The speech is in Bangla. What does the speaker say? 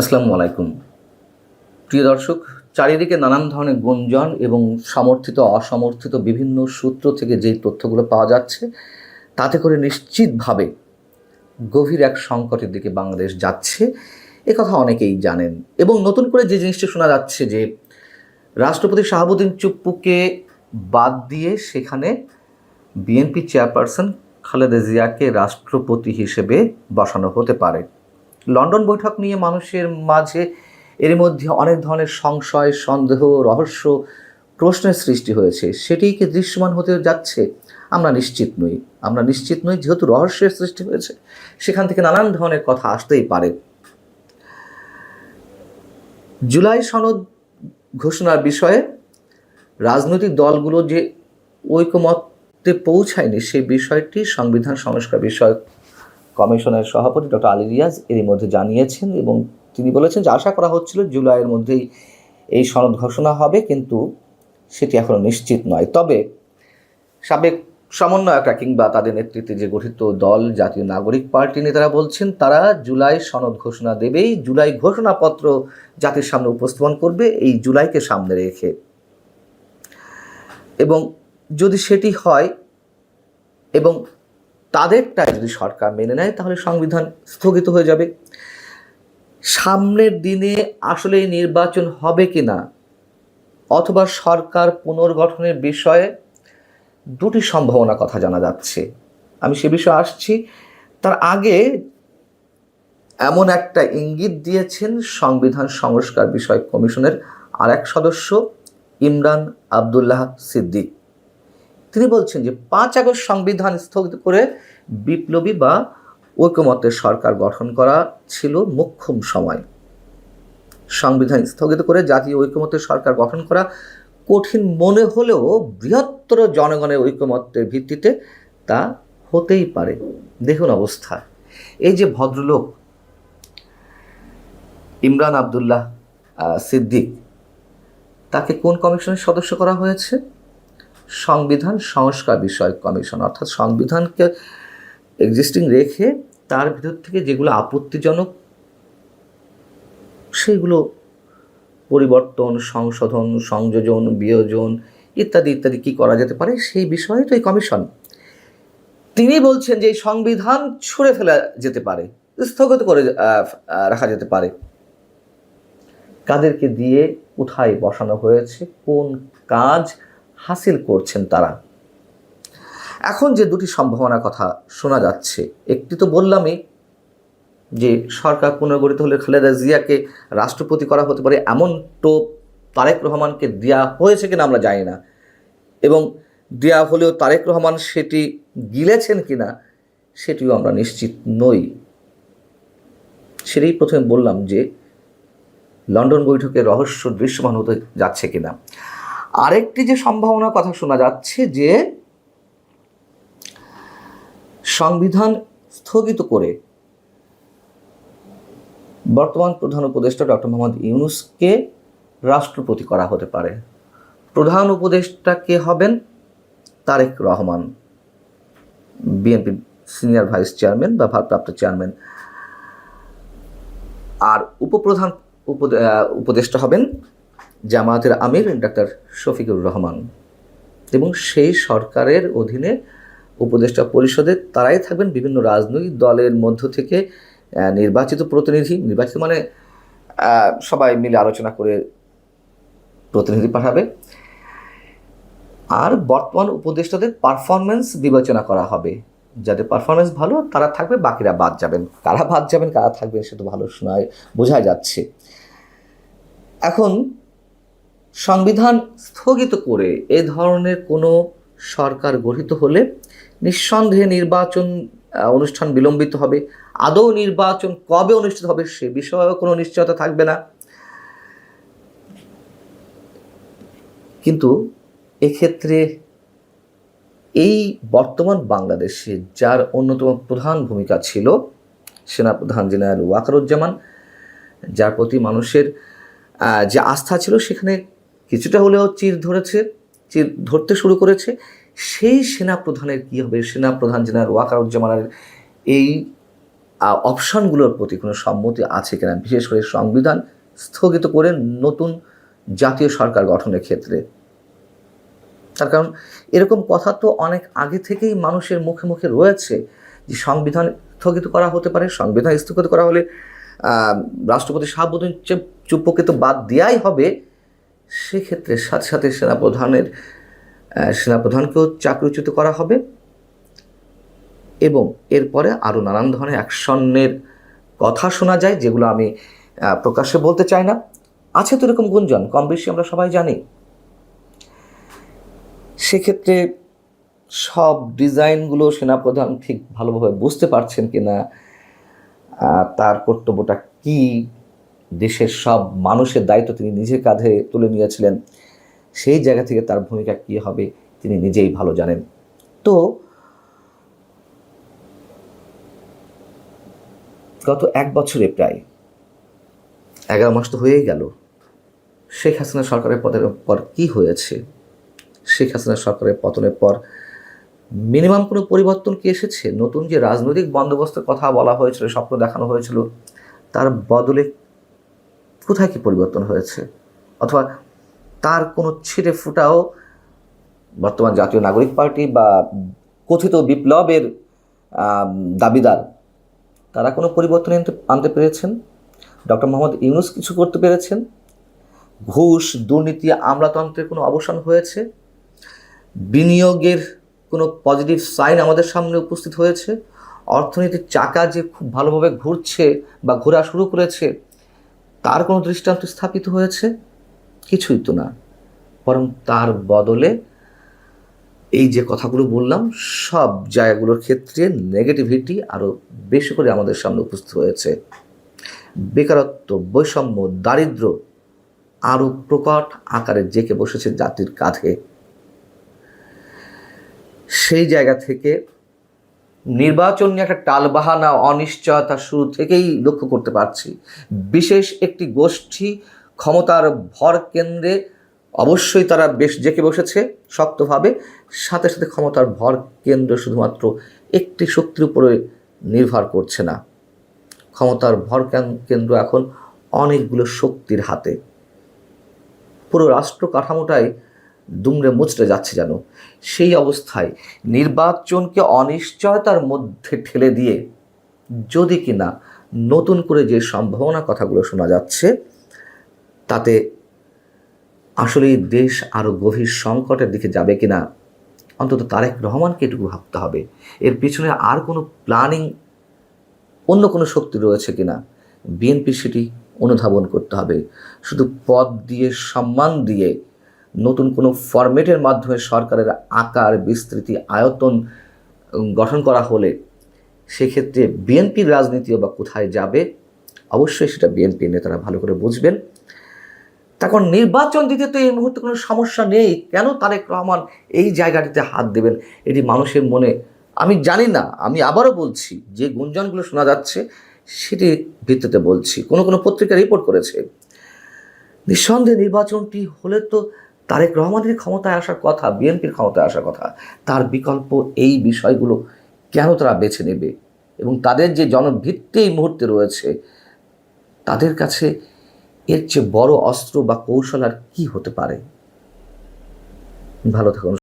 আসসালামু আলাইকুম। প্রিয় দর্শক, চারিদিকে নানান ধরনের গুঞ্জন এবং সমর্থিত, অসমর্থিত বিভিন্ন সূত্র থেকে যেই তথ্যগুলো পাওয়া যাচ্ছে, তাতে করে নিশ্চিতভাবে গভীর এক সংকটের দিকে বাংলাদেশ যাচ্ছে কথা অনেকেই জানেন। এবং নতুন করে যে জিনিসটি শোনা যাচ্ছে যে, রাষ্ট্রপতি শাহাবুদ্দিন চুপ্পুকে বাদ দিয়ে সেখানে বিএনপি চেয়ারপারসন খালেদা জিয়াকে রাষ্ট্রপতি হিসেবে বসানো হতে পারে। লন্ডন বৈঠক নিয়ে মানুষের মাঝে এর মধ্যে অনেক ধরনের সংশয়, সন্দেহ, রহস্য, প্রশ্নের সৃষ্টি হয়েছে। সেটিই কি দৃশ্যমান হতে যাচ্ছে? আমরা নিশ্চিত নই। আমরা নিশ্চিত নই যেহেতু রহস্যের সৃষ্টি হয়েছে। সেখান থেকে নানান ধরনের কথা আসতেই পারে। জুলাই সনদ ঘোষণার বিষয়ে রাজনৈতিক দলগুলো যে ঐকমত্যে পৌঁছায়নি সেই বিষয়টি সংবিধান সংস্কার বিষয়ক কমিশনের সভাপতি ডক্টর আলী রিয়াজ এরই মধ্যে জানিয়েছেন এবং তিনি বলেছেন যে আশা করা হচ্ছিল জুলাইয়ের মধ্যেই এই সনদ ঘোষণা হবে, কিন্তু সেটি এখনও নিশ্চিত নয়। তবে সাবেক সমন্বয়করা কিংবা তাদের নেতৃত্বে যে গঠিত দল, জাতীয় নাগরিক পার্টি নেতারা বলছেন, তারা জুলাই সনদ ঘোষণা দেবেই, জুলাই ঘোষণাপত্র জাতির সামনে উপস্থাপন করবে, এই জুলাইকে সামনে রেখে। এবং যদি সেটি হয়, এবং তাদেরটা যদি সরকার মেনে নেয়, তাহলে সংবিধান স্থগিত হয়ে যাবে। সামনের দিনে আসলে নির্বাচন হবে কি না অথবা সরকার পুনর্গঠনের বিষয়ে দুটি সম্ভাবনা কথা জানা যাচ্ছে। আমি সে বিষয়ে আসছি। তার আগে এমন একটা ইঙ্গিত দিয়েছেন সংবিধান সংস্কার বিষয়ক কমিশনের আর এক সদস্য, ইমরান আবদুল্লাহ সিদ্দিক। তিনি বলছেন যে পাঁচ আগস্ট সংবিধান স্থগিত করে বিপ্লবী বা ঐকমত্যের সরকার গঠন করা ছিল মোক্ষম সময়। সংবিধান স্থগিত করে জাতীয় ঐকমত্যের সরকার গঠন করা কঠিন মনে হলেও বৃহত্তর জনগণের ঐকমত্যের ভিত্তিতে তা হতেই পারে। দেখুন অবস্থা। এই যে ভদ্রলোক, ইমরান আবদুল্লাহ সিদ্দিক, তাকে কোন কমিশনের সদস্য করা হয়েছে? সংবিধান সংস্কার বিষয়ক কমিশন, অর্থাৎ সংবিধানকে এক্সিস্টিং রেখে তার ভিতর থেকে যেগুলো আপত্তিজনক, সেগুলো পরিবর্তন, সংশোধন, সংযোজন, বিয়োজন ইত্যাদি ইত্যাদি কি করা যেতে পারে সেই বিষয়ে তো এই কমিশন। তিনি বলছেন যে এই সংবিধান ছুঁড়ে ফেলা যেতে পারে, স্থগিত করে রাখা যেতে পারে। কাদেরকে দিয়ে কোথায় বসানো হয়েছে, কোন কাজ হাসিল করছেন তারা। এখন যে দুটি সম্ভাবনার কথা শোনা যাচ্ছে, একটি তো বললামই যে সরকার পুনর্গঠিত হলে খালেদা জিয়াকে রাষ্ট্রপতি করা হতে পারে এমন টোপ তারেক রহমানকে দেওয়া হয়েছে কিনা আমরা জানি না। এবং দেওয়া হলেও তারেক রহমান সেটি গিলেছেন কিনা, সেটিও আমরা নিশ্চিত নই। সেটাই প্রথমে বললাম যে লন্ডন বৈঠকে রহস্য দৃশ্যমান হতে যাচ্ছে কিনা। আরেকটি যে সম্ভাবনার কথা শোনা যাচ্ছে যে সংবিধান স্থগিত করে বর্তমান প্রধান উপদেষ্টা ডক্টর মোহাম্মদ ইউনুসকে রাষ্ট্রপতি করা হতে পারে। প্রধান উপদেষ্টা কে হবেন? Tarique Rahman. BNP senior vice chairman বা ভারপ্রাপ্ত চেয়ারম্যান। আর উপপ্রধান উপদে- উপদেষ্টা হবেন জামায়াতের আমির ডাক্তার শফিকুর রহমান। এবং সেই সরকারের অধীনে উপদেষ্টা পরিষদে তারাই থাকবেন বিভিন্ন রাজনৈতিক দলের মধ্য থেকে নির্বাচিত প্রতিনিধি। নির্বাচিত মানে সবাই মিলে আলোচনা করে প্রতিনিধি পাঠাবে। আর বর্তমান উপদেষ্টাদের পারফরমেন্স বিবেচনা করা হবে। যাদের পারফরমেন্স ভালো, তারা থাকবে, বাকিরা বাদ যাবেন। কারা বাদ যাবেন, কারা থাকবেন তো ভালো শোনায় বোঝা যাচ্ছে। এখন সংবিধান স্থগিত করে এ ধরনের কোনো সরকার গঠিত হলে নিঃসন্দেহে নির্বাচন অনুষ্ঠান বিলম্বিত হবে। আদৌ নির্বাচন কবে অনুষ্ঠিত হবে সে বিষয়েও কোনো নিশ্চয়তা থাকবে না। কিন্তু এক্ষেত্রে এই বর্তমান বাংলাদেশে যার অন্যতম প্রধান ভূমিকা ছিল সেনাপ্রধান জেনারেল ওয়াকারুজ্জামান, যার প্রতি মানুষের যে আস্থা ছিল সেখানে কিছুটা হলেও চির ধরেছে, চির ধরতে শুরু করেছে। সেই সেনাপ্রধানের কী হবে? সেনাপ্রধান জেনারেল ওয়াকারুজ্জামানের এই অপশনগুলোর প্রতি কোনো সম্মতি আছে কিনা? বিশেষ করে সংবিধান স্থগিত করে নতুন জাতীয় সরকার গঠনের ক্ষেত্রে। তার কারণ, এরকম কথা তো অনেক আগে থেকেই মানুষের মুখে মুখে রয়েছে যে সংবিধান স্থগিত করা হতে পারে। সংবিধান স্থগিত করা হলে রাষ্ট্রপতি শাহাবুদ্দিন চুপ্পকে তো বাদ দেওয়াই হবে। সেক্ষেত্রে সাথে সাথে সেনাপ্রধানের সেনাপ্রধানকেও চাকরিচ্যুত করা হবে এবং এরপরে আরও নানান ধরনের অ্যাকশনের কথা শোনা যায় যেগুলো আমি প্রকাশ্যে বলতে চাই না। আছে তো এরকম গুঞ্জন, কম বেশি আমরা সবাই জানি। সেক্ষেত্রে সব ডিজাইনগুলো সেনাপ্রধান ঠিক ভালোভাবে বুঝতে পারছেন কি না তার কর্তব্যটা কি? দেশের সব মানুষের দায়িত্ব তিনি নিজের কাঁধে তুলে নিয়েছিলেন। সেই জায়গা থেকে তার ভূমিকা কী হবে তিনি নিজেই ভালো জানেন। তো গত এক বছরে প্রায় এগারো মাস তো হয়েই গেল। শেখ হাসিনা সরকারের পদের পর কি হয়েছে? শেখ হাসিনা সরকারের পতনের পর মিনিমাম কোনো পরিবর্তন কি এসেছে? নতুন যে রাজনৈতিক বন্দোবস্তের কথা বলা হয়েছিল, স্বপ্ন দেখানো হয়েছিল, তার বদলে কোথায় কি পরিবর্তন হয়েছে? অথবা তার কোনো ছিটে ফুটাও বর্তমান জাতীয় নাগরিক পার্টি বা কথিত বিপ্লবের দাবিদার, তারা কোনো পরিবর্তন আনতে পেরেছেন? ডক্টর মোহাম্মদ ইউনুস কিছু করতে পেরেছেন? ঘুষ, দুর্নীতি, আমলাতন্ত্রের কোনো অবসান হয়েছে? বিনিয়োগের কোনো পজিটিভ সাইন আমাদের সামনে উপস্থিত হয়েছে? অর্থনীতির চাকা যে খুব ভালোভাবে ঘুরছে বা ঘোরা শুরু করেছে তার কোনো দৃষ্টান্ত স্থাপিত হয়েছে? কিছুই তো না। বরং তার বদলে এই যে কথাগুলো বললাম, সব জায়গাগুলোর ক্ষেত্রে নেগেটিভিটি আরও বেশি করে আমাদের সামনে উপস্থিত হয়েছে। বেকারত্ব, বৈষম্য, দারিদ্র আরও প্রকট আকারে জেকে বসেছে জাতির কাঁধে। সেই জায়গা থেকে নির্বাচন নিয়ে একটা টালবাহানা, অনিশ্চয়তা শুরু থেকেই লক্ষ্য করতে পারছি। বিশেষ একটি গোষ্ঠী ক্ষমতার ভর কেন্দ্রে অবশ্যই তারা বেশ জেকে বসেছে, শক্তভাবে। সাথে সাথে ক্ষমতার ভর কেন্দ্র শুধুমাত্র একটি শক্তির উপরে নির্ভর করছে না। ক্ষমতার ভর কেন্দ্র এখন অনেকগুলো শক্তির হাতে। পুরো রাষ্ট্র কাঠামোটাই দুমড়ে মুচড়ে যাচ্ছে যেন। সেই অবস্থায় নির্বাচনকে অনিশ্চয়তার মধ্যে ঠেলে দিয়ে যদি কিনা নতুন করে যে সম্ভাবনা কথাগুলো শোনা যাচ্ছে, তাতে আসলে দেশ আরও গভীর সংকটের দিকে যাবে কিনা অন্তত তারেক রহমানকে এটুকু ভাবতে হবে। এর পিছনে আর কোনো প্ল্যানিং অন্য কোনো শক্তি রয়েছে কিনা বিএনপি সেটি অনুধাবন করতে হবে। শুধু পদ দিয়ে, সম্মান দিয়ে নতুন কোনো ফরম্যাটের মাধ্যমে সরকারের আকার, বিস্তৃতি, আয়তন গঠন করা হলে সেক্ষেত্রে বিএনপির রাজনীতিও বা কোথায় যাবে? অবশ্যই সেটা বিএনপির নেতারা ভালো করে বুঝবেন। তখন নির্বাচন দিতে তো এই মুহূর্তে কোনো সমস্যা নেই। কেন তারেক রহমান এই জায়গাটিতে হাত দেবেন? এটি মানুষের মনে, আমি জানি না, আমি আবারও বলছি, যে গুঞ্জনগুলো শোনা যাচ্ছে সেটি ভিত্তিতে বলছি। কোনো কোনো পত্রিকা রিপোর্ট করেছে। নিঃসন্দেহে নির্বাচনটি হলে তো তারেক রহমানের ক্ষমতায় আসার কথা, বিএনপির ক্ষমতায় আসার কথা, তার বিকল্প এই বিষয়গুলো কেন তারা বেছে নেবে? এবং তাদের যে জনভিত্তি এই মুহূর্তে রয়েছে, তাদের কাছে এর চেয়ে বড় অস্ত্র বা কৌশল আর কি হতে পারে? ভালো থাকুন।